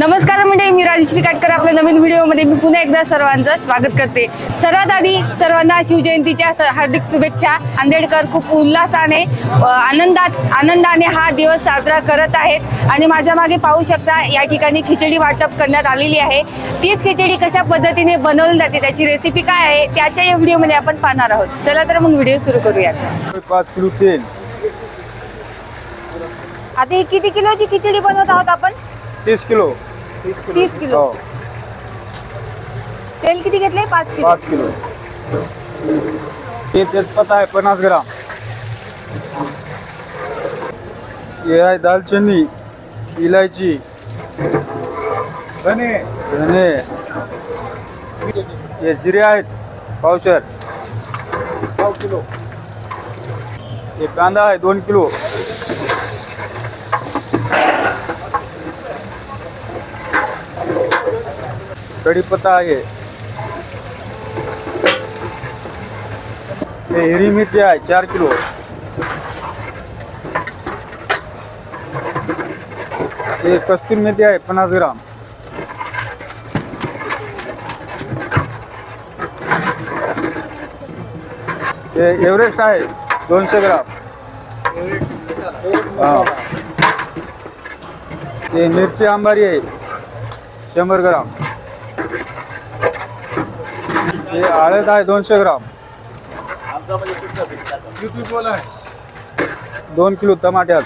नमस्कार म्हणजे मी राजश्री काटकर आपल्या नवीन व्हिडिओमध्ये मी पुन्हा एकदा सर्वांचं स्वागत करते. सर्वात आधी सर्वांना शिवजयंतीच्या हार्दिक शुभेच्छा. आंबेडकर खूप उल्हासाने आनंदात आनंदाने हा दिवस साजरा करत आहेत. आणि माझ्या मागे पाहू शकता या ठिकाणी खिचडी वाटप करण्यात आलेली आहे. तीच खिचडी कशा पद्धतीने बनवली जाते त्याची रेसिपी काय आहे त्याच्या या व्हिडिओमध्ये आपण पाहणार आहोत. चला तर मग व्हिडिओ सुरू करूयात. पाच किलो तेल. आता ही किती किलोची खिचडी बनवत आहोत आपण? तीस किलो. तीस किलो. हो. तेल किती घेतले पाच किलो. पाच किलो. हे तेजपत्ता आहे पन्नास ग्राम. हे आहे दालचिनी इलायची. धने. धने. हे जिरे आहेत पावशर. पाव किलो. हे कांदा आहे दोन किलो. कढीपत्ता आहे. हे हिरवी मिरची आहे चार किलो. हे कस्तुरी मेथी आहे पन्नास ग्राम. हे एव्हरेस्ट आहे दोनशे ग्राम. हा. हे मिरची आंबारी आहे शंभर ग्राम. हे हळद आहे दोनशे ग्राम. दोन किलो टमाट्यात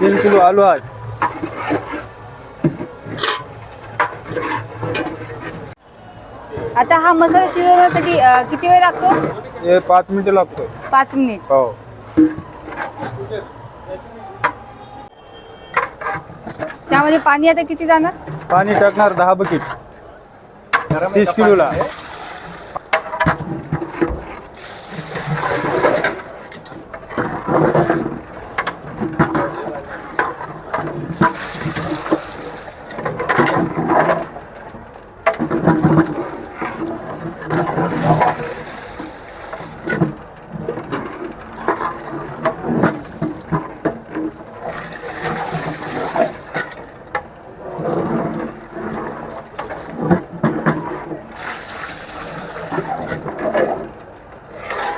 तीन किलो आलू आहेत आता हा मसाला शिजवण्यासाठी अ, किती वेळ लागतो? हे पाच मिनिटं लागतो पाच मिनिट. हो. त्यामध्ये पाणी आता किती जाणार? पाणी टाकणार दहा बकेट तीस किलोला.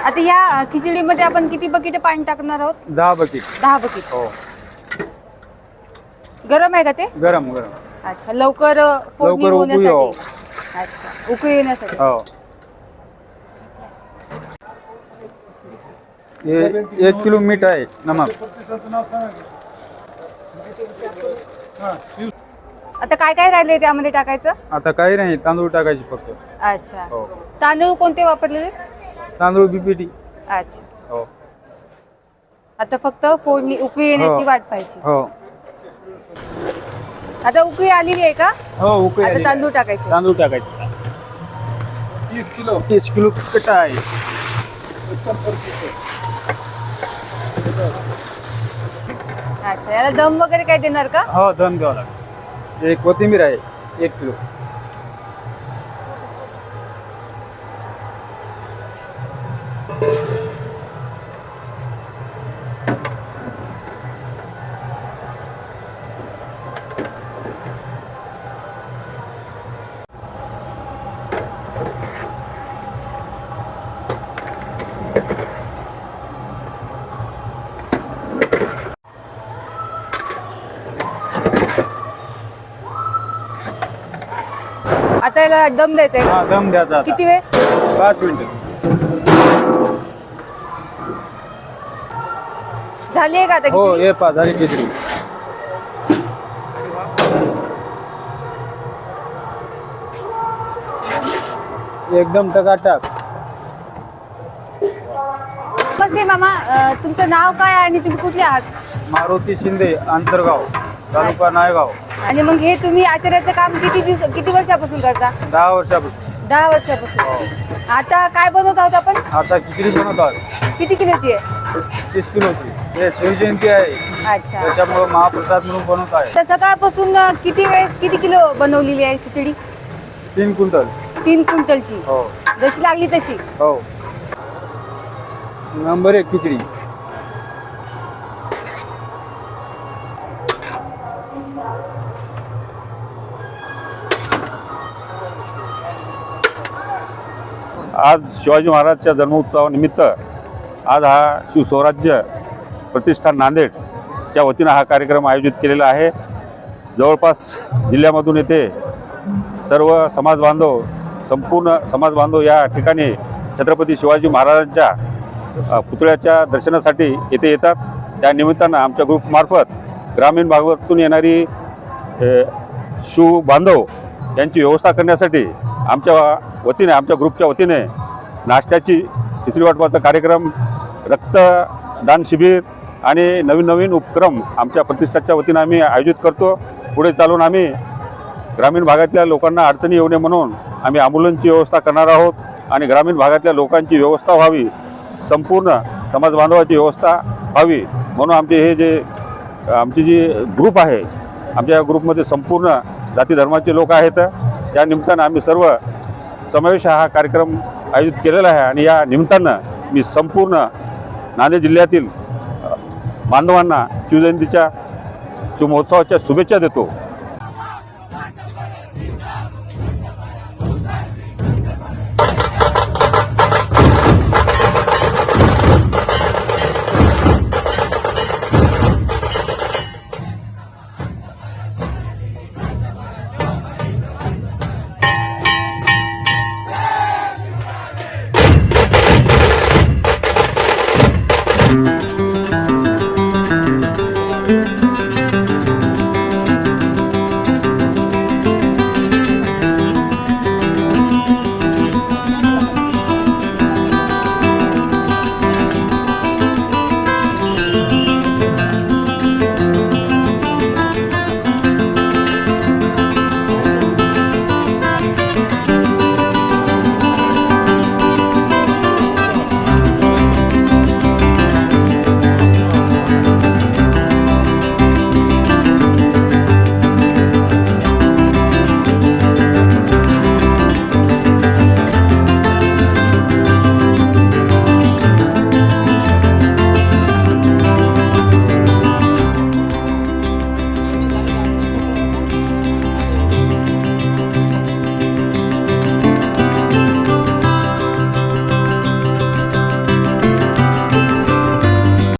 आता या खिचडीमध्ये आपण किती बकेट पाणी टाकणार आहोत? दहा बकेट. दहा बकेट. हो. गरम आहे का ते? गरम गरम. अच्छा लवकर अ, फोडणी लवकर उकळी होण्यासाठी. अच्छा उकळी येण्यासाठी. हो. हे एक किलो मीठ आहे नमक. आता काय काय राहिले त्यामध्ये टाकायचं? आता काही नाही तांदूळ टाकायचे फक्त. अच्छा. हो. तांदूळ कोणते वापरलेले? तांदूळ बीपीटी. अच्छा. हो. आता फक्त फोडणी उकळी येण्याची हो. वाट पाहिजे. हो. आता उकळी आलेली आहे का? हो उकळी आता. तांदूळ टाकायचे. तांदूळ टाकायचे. तीस किलो. तीस किलो कट्टा आहे. अच्छा याला दम वगैरे काय देणार का? हो दम द्यावा लागेल. एक कोथिंबीर आहे एक किलो. आता याला दम द्यायचा आहे. हा दम द्यायचा आता. किती वेळ? पाच मिनिटं. झाली आहे का आता हो खिचडी? हे पा झाली खिचडी. एकदम टकाटक. नमस्ते मामा अ, तुमचं नाव काय आहे आणि तुम्ही कुठले आहात? मारुती शिंदे आंतरगाव तालुका नायगाव. आणि मग हे तुम्ही आचार्याचं काम किती दिवस किती वर्षापासून करता? दहा वर्षापासून. दहा वर्षापासून. आता काय बनवत आहोत आपण? आता खिचडी बनवतात किती किलोची आहे? तीस किलोची. हे शिवजयंती आहे. अच्छा. त्याच्यामुळं महाप्रसाद म्हणून बनवत आहे. तर सकाळपासून किती वेळेस किती किलो बनवलेली आहे खिचडी? तीन क्विंटल. तीन क्विंटलची. हो. जशी लागली तशी. हो. नंबर एक खिचडी. आज शिवाजी महाराजच्या जन्मोत्सवानिमित्त आज हा शिवस्वराज्य प्रतिष्ठान नांदेडच्या वतीनं हा कार्यक्रम आयोजित केलेला आहे. जवळपास जिल्ह्यामधून येथे सर्व समाज बांधव संपूर्ण समाज बांधव या ठिकाणी छत्रपती शिवाजी महाराजांच्या पुतळ्याच्या दर्शनासाठी येथे येतात. त्या निमित्तानं आमच्या ग्रुपमार्फत ग्रामीण भागातून येणारी शिव बांधव यांची व्यवस्था करण्यासाठी आमच्या वतीने आमच्या ग्रुपच्या वतीने नाश्त्याची तिसरी वाटपाचा कार्यक्रम रक्तदान शिबिर आणि नवीन नवीन उपक्रम आमच्या प्रतिष्ठाच्या वतीनं आम्ही आयोजित करतो. पुढे चालून आम्ही ग्रामीण भागातल्या लोकांना अडचणी येऊ नये म्हणून आम्ही ॲम्ब्युलन्सची व्यवस्था करणार आहोत आणि ग्रामीण भागातल्या लोकांची व्यवस्था व्हावी संपूर्ण समाज बांधवाची व्यवस्था व्हावी म्हणून आमचे हे जे आमची जी ग्रुप आहे आमच्या या ग्रुपमध्ये संपूर्ण जाती धर्माचे लोक आहेत. त्या निमित्तानं आम्ही सर्व समावेश हा कार्यक्रम आयोजित केलेला आहे आणि या निमित्तानं मी संपूर्ण नांदेड जिल्ह्यातील बांधवांना शिवजयंतीच्या शिवमहोत्सवाच्या शुभेच्छा देतो.